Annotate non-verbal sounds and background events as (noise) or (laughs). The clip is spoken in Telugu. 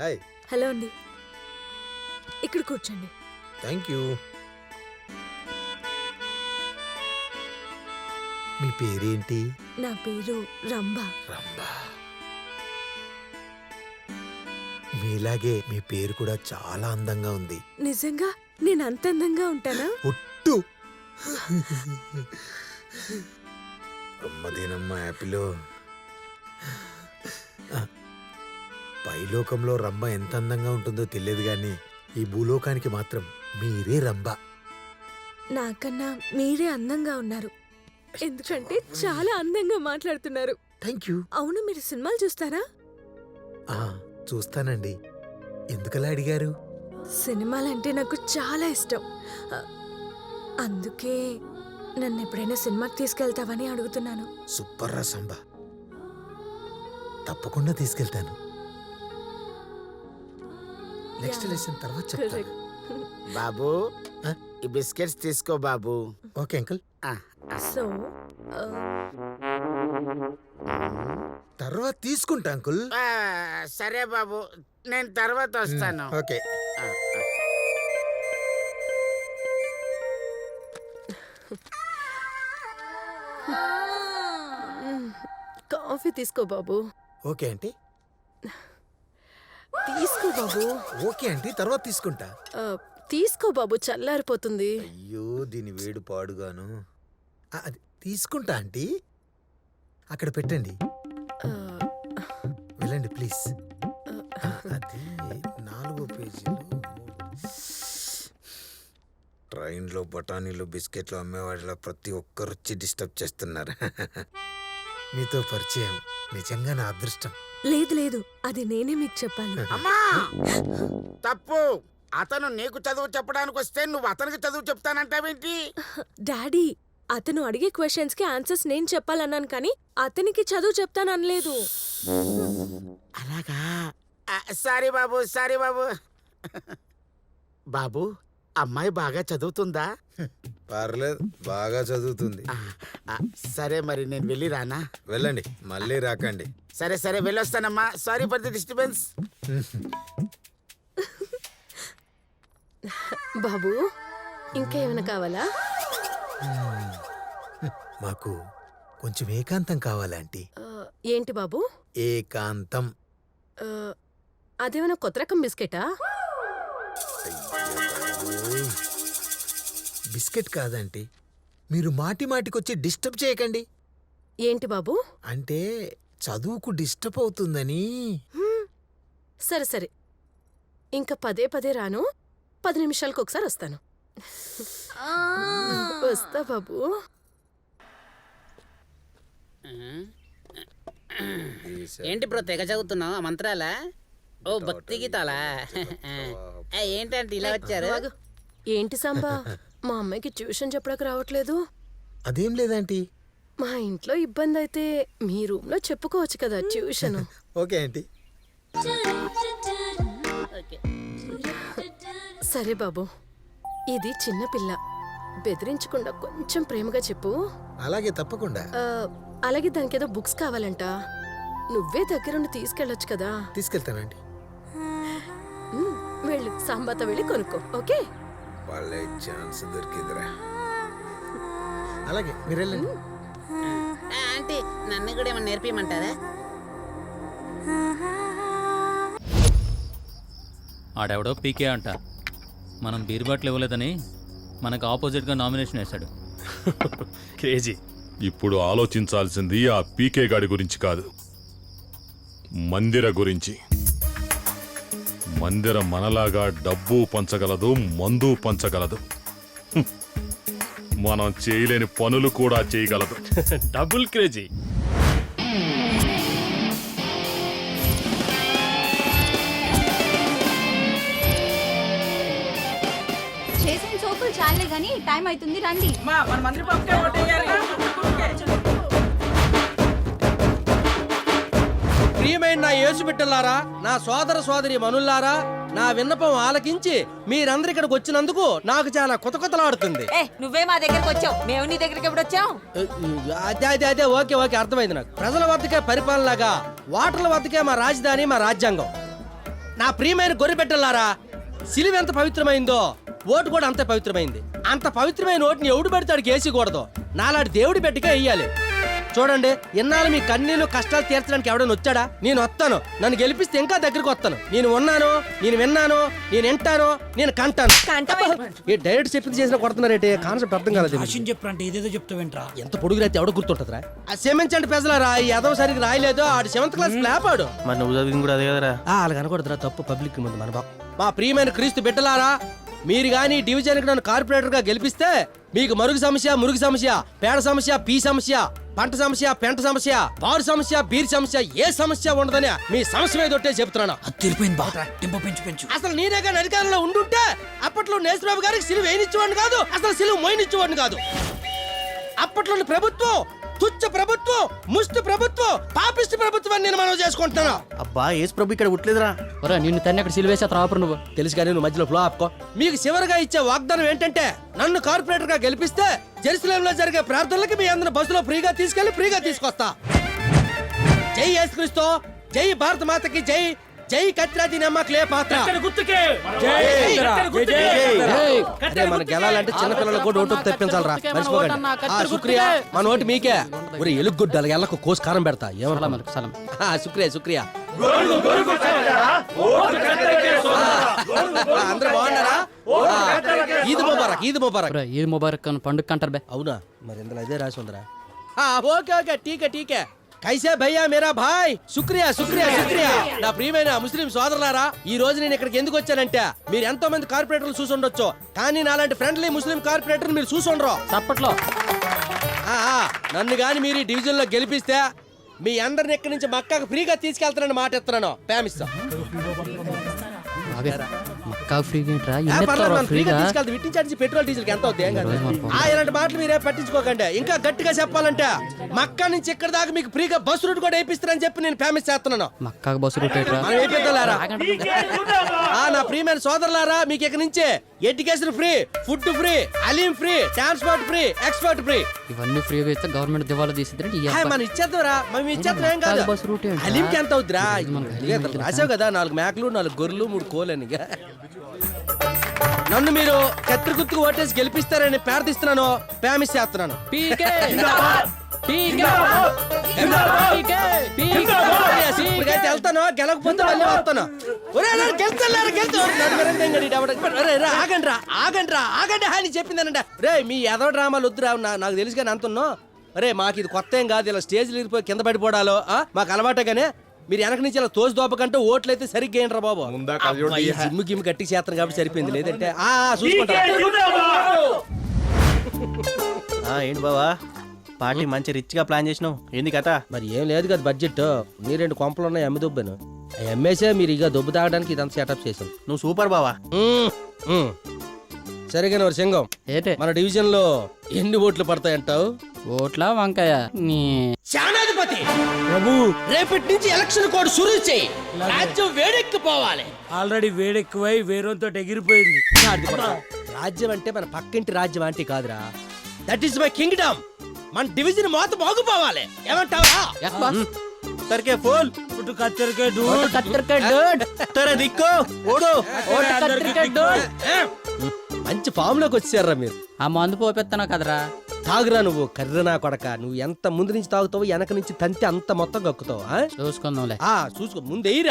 హాయ్ హలో అండి. ఇక్కడ కూర్చోండి. థ్యాంక్ యూ మీ పేరేంటి? నా పేరు రంభా. రంభా. మీలాగే మీ పేరు కూడా చాలా అందంగా ఉంది. నిజంగా? నేను అంత అందంగా ఉంటానా? ఒట్టు. (laughs) అమ్మదేనమ్మ యాపిలో పైలోకంలో రంభ ఎంత అందంగా ఉంటుందో తెలియదు కానీ ఈ భూలోకానికి మాత్రం మీరే రంభ. నాకన్నా మీరే అందంగా ఉన్నారు. ఎందుకంటే చాలా అందంగా మాట్లాడుతున్నారు. Thank you. అవును మీరు సినిమాలు చూస్తారా? ఆ, చూస్తానండి. ఎందుకలా అడిగారు? సినిమాలంటే నాకు చాలా ఇష్టం. అ- అందుకే నన్ను ఎప్పుడైనా సినిమాకి తీసుకెళ్తావని అడుగుతున్నాను. సూపర్ రా సంబ తప్పకుండా తీసుకెళ్తాను. నెక్స్ట్. లెసన్ తర్వాత చెప్తాను Correct. బాబు? ఈ బిస్కెట్స్ తీసుకో బాబు ఓకే అంకుల్. సో ఆ, తర్వాత తీసుకుంటా అంకుల్ ఆ, సరే బాబు నేను తర్వాత వస్తాను ఓకే. (laughs) కాఫీ తీసుకో బాబు ఓకే ఆంటీ తీసుకో బాబు. ఓకే ఆంటీ తర్వాత తీసుకుంటా. ఆ, తీసుకో బాబు చల్లారిపోతుంది. అయ్యో దీని వేడు పాడుగాను. ఆ, అది తీసుకుంటా ఆంటీ. అక్కడ పెట్టండి. ఆ, వెళ్ళండి ప్లీజ్. అది నాలుగో పేజీలో ట్రైన్లో బఠానీలు బిస్కెట్లు అమ్మేవాళ్ళ ప్రతి ఒక్కరు వచ్చి డిస్టర్బ్ చేస్తున్నారు. మీతో పరిచయం నిజంగా నా అదృష్టం. లేదు లేదు. అది నేనే మీకు చెప్పాలి. (laughs) అమ్మా! తప్పు. అతను నీకు చదువు చెప్పడానికి వస్తే నువ్వు అతనికి చదువు చెప్తానంటావేంటి? (laughs) డాడీ అతను అడిగే క్వశ్చన్స్కి ఆన్సర్స్ నేను చెప్పాలన్నాను కానీ అతనికి చదువు చెప్తాను అనలేదు అలాగా? ఆ, సారీ బాబు సారీ బాబు. (laughs) బాబు అమ్మాయి బాగా చదువుతుందా? పర్లేదు బాగా చదువుతుంది. ఆ, సరే మరి నేను వెళ్ళి రానా? వెళ్ళండి మళ్ళీ రాకండి. సరే సరే వెళ్ళొస్తానమ్మా. సారీ ఫర్ ది డిస్టర్బెన్స్ బాబు ఇంకా ఏమైనా కావాలా? మాకు కొంచెం ఏకాంతం కావాలంటీ ఆ, ఏంటి బాబు? ఏకాంతం. ఆ, అదేమైనా కొత్త రకం బిస్కెటా. బిస్కెట్ కాదంటీ. మీరు మాటి మాటికొచ్చి డిస్టర్బ్ చేయకండి. ఏంటి బాబు? అంటే చదువుకు డిస్టర్బ్ అవుతుందని. సరే సరే. ఇంకా పదే పదే రాను. పది నిమిషాలకు ఒకసారి వస్తాను. వస్తా బాబు. ఏంటి బ్రో తెగ చదువుతున్నావు? ఆ మంత్రాలా? ఓ భక్తి గీతాలా? ఏంటంటే ఇలా వచ్చారు. ఏంటి సాంబా? (laughs) మా అమ్మాయికి ట్యూషన్ చెప్పడానికి రావట్లేదు. అదేం లేదంటీ మా ఇంట్లో ఇబ్బంది అయితే మీ రూమ్లో చెప్పుకోవచ్చు కదా ట్యూషన్. (laughs) Okay aunty okay. సరే బాబు ఇది చిన్న పిల్ల. బెదిరించకుండా కొంచెం ప్రేమగా చెప్పు. అలాగే తప్పకుండా. ఆ, అలాగే దానికి ఏదో బుక్స్ కావాలంట. నువ్వే దగ్గరుండి తీసుకెళ్ళొచ్చు కదా. తీసుకెళ్తానండి. ఉమ్, వెళ్ళు సాంబాతో వెళ్ళి కొనుక్కో ఓకే? వాళ్ళే ఛాన్స్ దొరికిందిరా. అలాగే మీరు వెళ్ళండి. ఆ, ఆంటీ నన్ను కూడా ఏమన్నా నేర్పించమంటారా ఆడెవడో పీకే అంట. మనం బీర్ బాటిల్ ఇవ్వలేదని మనకు ఆపోజిట్గా నామినేషన్ వేశాడు. క్రేజీ. ఇప్పుడు ఆలోచించాల్సింది ఆ పీకే గాడి గురించి కాదు. మందిర గురించి. మందిర మనలాగా డబ్బు పంచగలదు మందు పంచగలదు. మనం చేయలేని పనులు కూడా చేయగలదు. (laughs) Double crazy. చేసిన సోపులు చాలే గాని టైం అవుతుంది రండి. ప్రియమైన నా యేసు బిడ్డలారా నా సోదర సోదరి మనుల్లారా నా విన్నపం ఆలకించి మీరందరు ఇక్కడికి వచ్చినందుకు నాకు చాలా కొత్త కొత్తలాడుతుంది ఏ నువ్వే మా దగ్గరకు వచ్చావు. మేము నీ దగ్గరికి ఎప్పుడు వచ్చాం? అదే అదే అదే ఓకే ఓకే అర్థమైంది నాకు. ప్రజల వద్దకే పరిపాలనగా వాటర్ల వద్దకే మా రాజధాని మా రాజ్యాంగం. నా ప్రియమైన గొర్రె పెట్టలారా సిలువ ఎంత పవిత్రమైందో ఓటు కూడా అంతే పవిత్రమైంది. అంత పవిత్రమైన ఓటుని ఎవడు పెడతాడు వేసుకోకూడదు నాలాంటి దేవుడి పెట్టిగా వెయ్యాలి. చూడండి ఇన్నాళ్ళు మీ కన్నీళ్ళు కష్టాలు తీర్చడానికి ఎవడైనా వచ్చాడా? నేను వస్తాను. నన్ను గెలిపిస్తే ఇంకా దగ్గరికి వస్తాను. నేను ఉన్నాను నేను విన్నాను నేను వింటాను నేను కంటాను. ఏ డైరెక్ట్ చెప్పింది చేసిన కొడుతున్నారేంటి? కాన్సెప్ట్ అర్థం కాలేదు వీళ్ళకి. చెప్పండి ఇదేదో చెప్తావేంట్రా? ఎంత పొడుగు రైతే ఎవడ గుర్తుంటదిరా? ఆ సెమెంచండి పెసలారా ఈ ఎదవ సరిగ్గా రాయలేదు ఆడు సెవెంత్ క్లాస్ లేపాడు. మరి నువ్వు చదివింది కూడా అదే కదరా? అలాగ అనకూడదురా తప్పు పబ్లిక్ ముందు మన బాబు మా ప్రియమైన క్రీస్తు బిడ్డలారా మీరు గాని డివిజన్కి నన్ను కార్పొరేటర్గా గెలిపిస్తే మీకు మరుగు సమస్య మురుగు సమస్య పేడ సమస్య పీ సమస్య పంట సమస్య పెంట సమస్య బారు సమస్య బీర్ సమస్య ఏ సమస్య ఉండదని మీ సమస్య మీద ఒట్టే చెప్తున్నాను తిరిపోయింది బా. టెంపో పెంచు పెంచు. అసలు నేనే కానీ అధికారంలో ఉండుంటే అప్పట్లో నేసరాబు గారికి సిలువ వేయనిచ్చేవాడిని కాదు అసలు సిలువ మోయనిచ్చేవాడిని కాదు. అప్పట్లోని ప్రభుత్వం తుచ్చ ప్రభుత్వం ముష్టి ప్రభుత్వం పాపిష్టి ప్రభుత్వం అని నేను మనం చేసుకుంటున్నాను. అబ్బా ఏసు ప్రభు ఇక్కడ ఉట్లేదురా ఒరే నిన్ను తన్ని అక్కడ సిలివేసా త్రాపరు నువ్వు. తెలుసు కానీ నువ్వు మధ్యలో ఫ్లో ఆపుకో. మీకు చివరిగా ఇచ్చే వాగ్దానం ఏంటంటే నన్ను కార్పొరేటర్గా గెలిపిస్తే జెరూసలేంలో జరిగే ప్రార్థనలకి మీ అందరిని బస్సులో ఫ్రీగా తీసుకెళ్ళి ఫ్రీగా తీసుకొస్తా. జై యేసుక్రీస్తు జై భారత మాతకి జై జై కత్రాది నమ్మకలే పాత్ర. అరే మన గెలాలంటే చిన్న పిల్లలకు కూడా ఓటు తెప్పించాలరా. మర్చిపోకండి. ఆ, శుక్రియా మన ఓటు మీకే. ఒరే ఎలుగుడ్డ ఎల్లకు కోసి కారం పెడతా. ఏమన్నా శుక్రియా శుక్రియా అందరూ బాగున్నారా? ఈద్ ముబారక్ ఈద్ ముబారక్. ఈద్ ముబారక్ అని పండుగ కంటారు బే. అవునా? మరి ఇందులో అదే రాసి ఉందిరా. ఆ, ఓకే ఓకే టీకే టీకే. కైసే భయ్యా మేరా భాయ్. శుక్రియా శుక్రియా శుక్రియా. నా ప్రియమైన ముస్లిం సోదరులారా ఈ రోజు నేను ఇక్కడికి ఎందుకు వచ్చానంటే మీరు ఎంతో మంది కార్పొరేటర్లు చూసి ఉండొచ్చు కానీ నాలాంటి ఫ్రెండ్లీ ముస్లిం కార్పొరేటర్ మీరు చూసి ఉండరు. చప్పట్లో ఆ, ఆ, నన్ను గాని మీరు ఈ డివిజన్లో గెలిపిస్తే మీ అందరిని ఇక్కడి నుంచి మక్కాకు ఫ్రీగా తీసుకెళ్తానని మాట ఇస్తున్నాను ప్రేమిస్తా మక్కా ఫ్రీగా ఏంట్రా ఫ్రీగా తీసుకెళ్తే విట్టించాల్సి పెట్రోల్ డీజిల్ ఎంత అవుతుంది ఏం కాదు. ఆ, ఇలాంటి మాటలు మీరే పట్టించుకోకండి. ఇంకా గట్టిగా చెప్పాలంటే మక్కా నుంచి ఇక్కడ దాకా మీకు ఫ్రీగా బస్సు రూట్ కూడా వేపిస్తారని చెప్పి నేను ఫేమస్ చేస్తున్నాను. మక్కాకు బస్సు రూట్ మనం వేపిద్దాంలారా. ఆ నా ప్రియమైన సోదరులారా మీకు ఇక్కడ నుంచి education free food free Aleem free transport free export free. ఇవన్నీ ఫ్రీగా ఇస్తే గవర్నమెంట్ దివాలా అబ్బా. మనం ఇచ్చేద్దాంరా మనం ఇచ్చేద్దాం ఏం కాదు. రూట్? అలీంకి ఎంత అవుద్దిరా? రాసావు కదా నాలుగు మేకలు నాలుగు గొర్రెలు మూడు కోలని నన్ను మీరు కత్తి గుర్తుకు ఓటేసి గెలిపిస్తారని ప్రార్థిస్తున్నాను. ప్రేమిస్ చేస్తున్నాను. ఇప్పటికైతే వెళ్తాను గెలకపోతే మళ్ళీ వస్తాను ఒరేయ్, ఒరేయ్, గెలుస్తాను, లేరా, గెలుస్తాను. నన్ను వినండి, ఇంగడి, డబడ. ఒరేయ్, రా, ఆగండి రా ఆగండి రా ఆగండి అని చెప్పిందనంట రే మీ ఎదో డ్రామాలు వద్దురా నాకు తెలుసు కానీ అంటున్నా రే మాకు ఇది కొత్త ఏం కాదు ఇలా స్టేజ్లు ఇరిపోయి కింద పడిపోవడాలో ఆ? మాకు అలవాటే కానీ మీరు వెనక నుంచి ఇలా తోసి దోపకంటే ఓట్లు అయితే సరిగ్గా ఏంట్రా బాబు జిమ్ గిమ్ గట్టి చేస్తాను కాబట్టి సరిపోయింది లేదంటే చూసుకుంటా ఏంటి బావా పార్టీ మంచి రిచ్గా ప్లాన్ చేసినావు. ఏంది కథ? మరి ఏం లేదు కదా బడ్జెట్. నీ రెండు కొంపలు ఉన్నాయి అమ్మి దుబ్బాను. అమ్మేసే మీరు ఇక దుబ్బు తాగడానికి ఇదంతా సెటప్ చేశాను నువ్వు సూపర్ బావా. సరిగా మరి సింగం ఏటే? మన డివిజన్లో ఎన్ని ఓట్లు పడతాయంటావు? ఓట్లా వంకాయ? నీ శానాధిపతి! ప్రభు! రేపటి నుంచి ఎలక్షన్ కోడ్ సురు చేయి. రాజ్యం వేడెక్కిపోవాలి. ఆల్రెడీ వేడెక్కువై వేరేతో ఎగిరిపోయింది. రాజ్యం అంటే మన పక్కింటి రాజ్యం అంటే కాదురా. దట్ ఈస్ మై కింగ్డమ్ మన డివిజన్ మోత బాగుపోవాలి. ఏమంటావా? సరికే ఫోన్ పుట్టు కత్తెరకే ఓటు కత్తిరికాయ డూడ్. తరే దిక్కు ఓడు. ఓటు కత్తిరికాయ డూడ్. మంచి ఫామ్లోకి వచ్చారా మీరు. ఆ మందు పోపెత్తాను కదరా. తాగురా నువ్వు కర్రనా కొడక. నువ్వు ఎంత ముందు నుంచి తాగుతావో వెనక నుంచి తంతి అంత మొత్తం కక్కుతావు ఆ? చూసుకుందాంలే. ఆ చూసుకో ముందేయిరా.